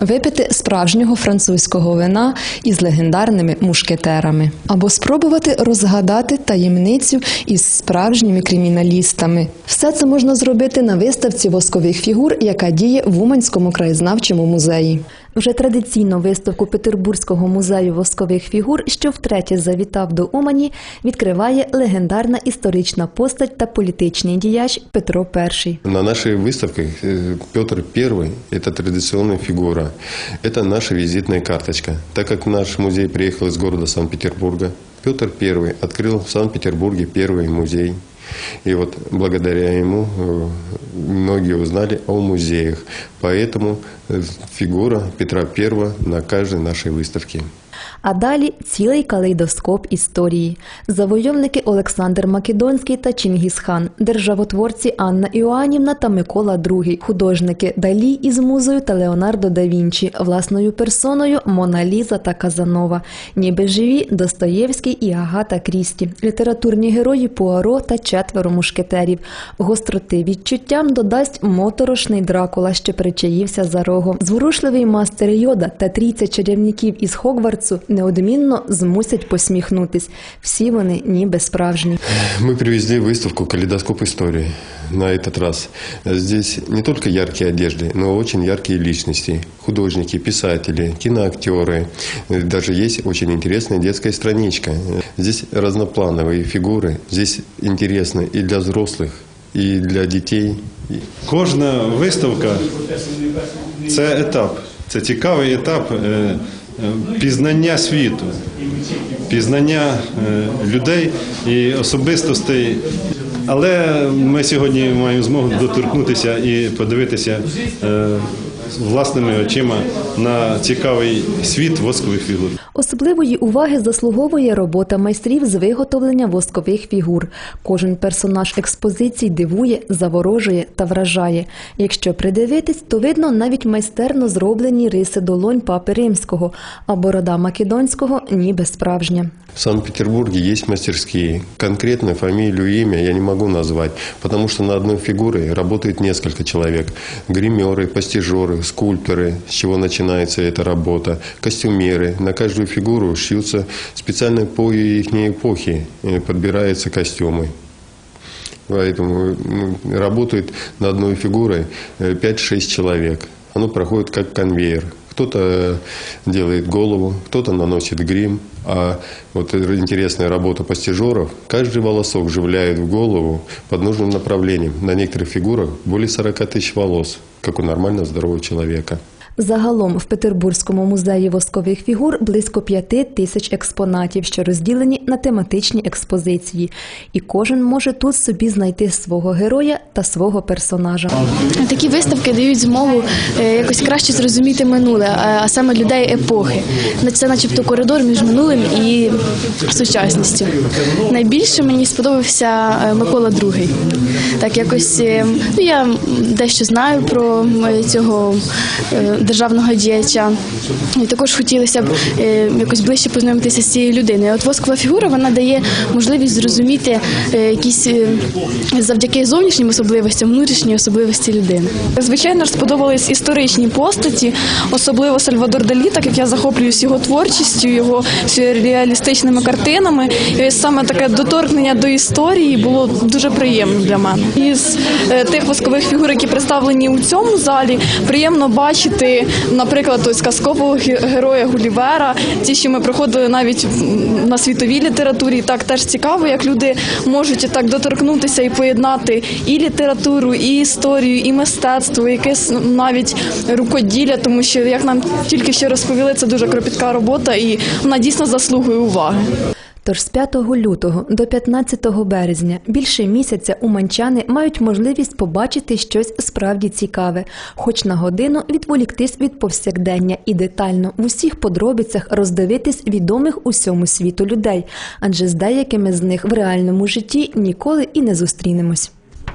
Випити справжнього французького вина із легендарними мушкетерами, або спробувати розгадати таємницю із справжніми криміналістами. Все це можна зробити на виставці воскових фігур, яка діє в Уманському краєзнавчому музеї. Вже традиційно виставку Петербурзького музею воскових фігур, що втретє завітав до Умані, відкриває легендарна історична постать та політичний діяч Петро І. На нашей выставке э, Петр I – это традиционная фигура. Это наша визитная карточка. Так как наш музей приехал из города Санкт-Петербурга, Петр I открыл в Санкт-Петербурге первый музей. И вот благодаря ему э, многие узнали о музеях. Поэтому э, фигура Петра I на каждой нашей выставке. А далі цілий калейдоскоп історії. Завойовники Олександр Македонський та Чингісхан, державотворці Анна Іоанівна та Микола II, художники Далі із музою та Леонардо да Вінчі, власною персоною Мона Ліза та Казанова, ніби живі Достоєвський і Агата Крісті, літературні герої Пуаро та четверо мушкетерів. Гостроти відчуттям додасть моторошний Дракула, що причаївся за рогом. Зворушливий мастер Йода та трійця чарівників із Хогвартсу неодмінно змусять посміхнутись. Всі вони ніби справжні. Мы привезли выставку «Калейдоскоп истории» на этот раз. Здесь не только яркие одежды, но и очень яркие личности. Художники, писатели, киноактеры. Даже есть очень интересная детская страничка. Здесь разноплановые фигуры. Здесь интересно и для взрослых, и для детей. Кожна виставка це етап, це цікавий етап е, е, пізнання світу, пізнання е, людей і особистостей. Але ми сьогодні маємо змогу доторкнутися і подивитися е, власними очима на цікавий світ воскових фігур. Особливої уваги заслуговує робота майстрів з виготовлення воскових фігур. Кожен персонаж експозицій дивує, заворожує та вражає. Якщо придивитись, то видно навіть майстерно зроблені риси долонь папи римського, а борода македонського ніби справжня. В Санкт-Петербурге есть мастерские. Конкретно фамилию, имя я не могу назвать, потому что на одной фигуре работает несколько человек. Гримеры, постижеры, скульпторы, с чего начинается эта работа, костюмеры. На каждую фигуру шьются специально по их эпохе, э, подбираются костюмы. Поэтому работает над одной фигурой э, 5-6 человек. Оно проходит как конвейер. Кто-то делает голову, кто-то наносит грим. А вот интересная работа постижеров. Каждый волосок вживляет в голову под нужным направлением. На некоторых фигурах более 40 тысяч волос, как у нормально здорового человека. Загалом в Петербурзькому музеї воскових фігур близько п'яти тисяч експонатів, що розділені на тематичні експозиції. І кожен може тут собі знайти свого героя та свого персонажа. Такі виставки дають змогу е, якось краще зрозуміти минуле, а саме людей епохи. Це, начебто, коридор між минулим і сучасністю. Найбільше мені сподобався е, Микола II. Так, якось е, ну, я дещо знаю про цього державного діяча. І також хотілося б е, якось ближче познайомитися з цією людиною. От воскова фігура вона дає можливість зрозуміти е, якісь е, завдяки зовнішнім особливостям, внутрішні особливості людини. Звичайно ж, сподобались історичні постаті, особливо Сальвадор Далі, так як я захоплююсь його творчістю, його сюрреалістичними картинами. І ось саме таке доторкнення до історії було дуже приємно для мене. Із тих воскових фігур, які представлені у цьому залі, приємно бачити, наприклад, ось казкового героя Гулівера, ті, що ми проходили навіть на світовій літературі. Так теж цікаво, як люди можуть так доторкнутися і поєднати і літературу, і історію, і мистецтво, якесь навіть рукоділля, тому що як нам тільки що розповіли, це дуже кропітка робота, і вона дійсно заслугує уваги. Тож з 5 лютого до 15 березня більше місяця уманчани мають можливість побачити щось справді цікаве, хоч на годину відволіктись від повсякдення і детально в усіх подробицях роздивитись відомих усьому світу людей, адже з деякими з них в реальному житті ніколи і не зустрінемось.